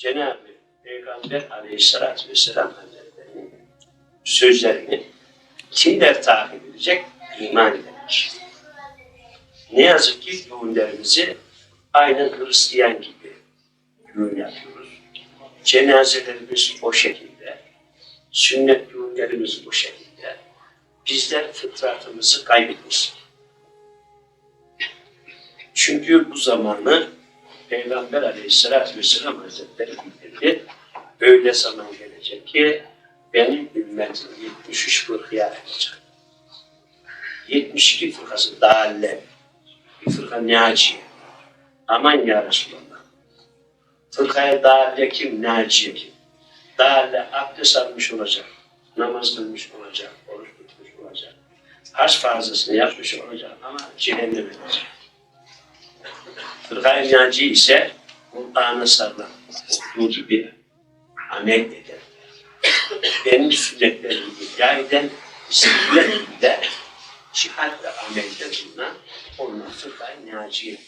Cenab-ı Peygamber Aleyhisselatü Vesselam Hazretleri'nin sözlerini kimler takip edecek? İman edenler. Ne yazık ki düğünlerimizi aynen Hristiyan gibi düğün yapıyoruz. Cenazelerimiz o şekilde, sünnet düğünlerimiz bu şekilde. Bizler fıtratımızı kaybetmişiz. Çünkü bu zamanı Peygamber Aleyhisselatü Vesselam Hazretleri bildirdi. Öyle zaman gelecek ki benim ümmetim 73 fırkıya ayrılacak. 72 fırkası dalle, bir fırka naciye. Aman ya Resulallah. Fırkaya dalle kim, naciye kim? Dalle abdest almış olacak, namaz kılmış olacak, oruç tutmuş olacak. Haç fazlasını yapmış olacak ama cehennem edecek. Fırkayı naci ise Kur'an'a sarılan, olduğu gibi amel eden, benim sünnetlerimi iddia eden, sünnetimde cihatle amelde bulunan onlar naciye